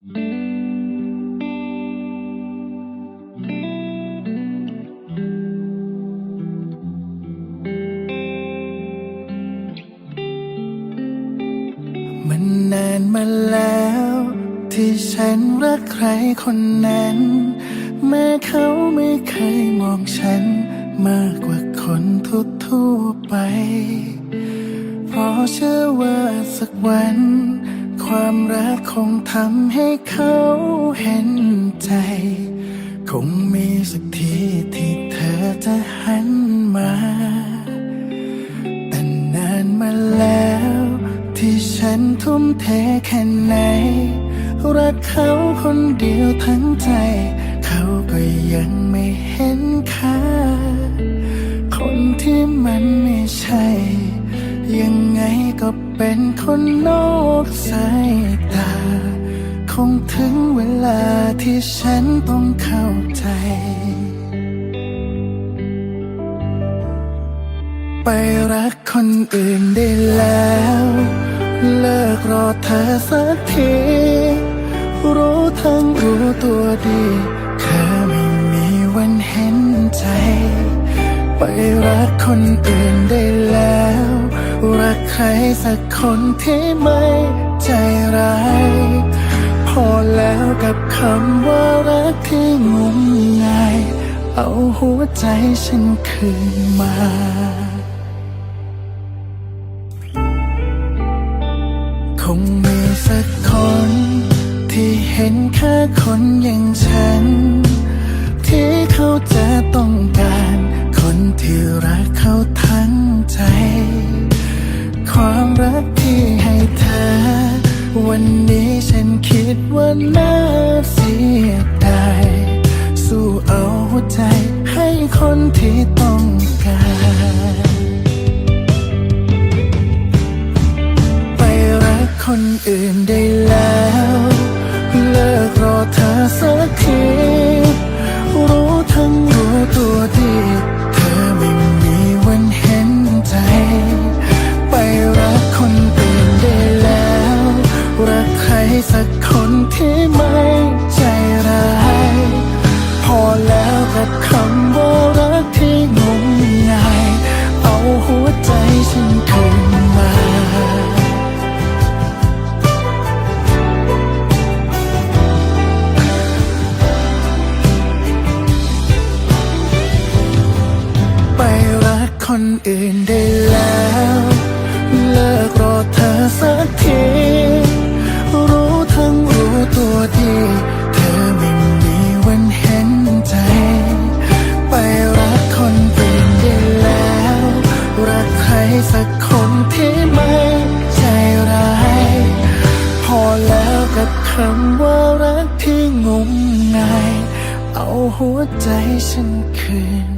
มันนานมาแล้ว ที่ฉันรักใครคนนั้น แม้เขาไม่เคยมองฉัน มากกว่าคนทั่วๆไป เพราะเชื่อว่าสักวัน ความรักคงทำให้เขาเห็นใจ คงมีสักทีที่เธอจะหันมา แต่นานมาแล้ว ที่ฉันทุ่มเทแค่ไหน รักเขาคนเดียวทั้งใจ เขาก็ยังไม่เห็นค่า คนที่มันไม่ใช่ ยังไงก็เป็นคนนอกสาย งถึงเวลาที่ฉันต้องเข้าใจ ไปรักคนอื่นได้แล้ว เลิกรอเธอสักที รู้ทั้งรู้ตัวดีเธอไม่มีวันเห็นใจ ไปรักคนอื่นได้แล้ว รักใครสักคนที่ไม่ใจร้าย อแล้วกับคำว่ารักที่งมงาย เอาหัวใจฉันคืนมาคงมีสักคน ที่เห็นแค่คนอย่างฉัน ที่เขาจะ อื่นได้แล้ว เลิกรอเธอสักทีรู้ทั้งรู้ตัวดีเธอไม่มีวันเห็นใจ ไปรักคนอื่นได้แล้ว รักใครสักคนที่ไม่ใจร้าย พอแล้วกับ คนอื่นได้แล้ว เลิกรอเธอสักที รู้ทั้งรู้ตัวดี เธอไม่มีวันเห็นใจ ไปรักคนอื่นได้แล้ว รักใครสักคนที่ไม่ใจร้าย พอแล้วกับคำว่ารักที่งมงาย เอาหัวใจฉันคืน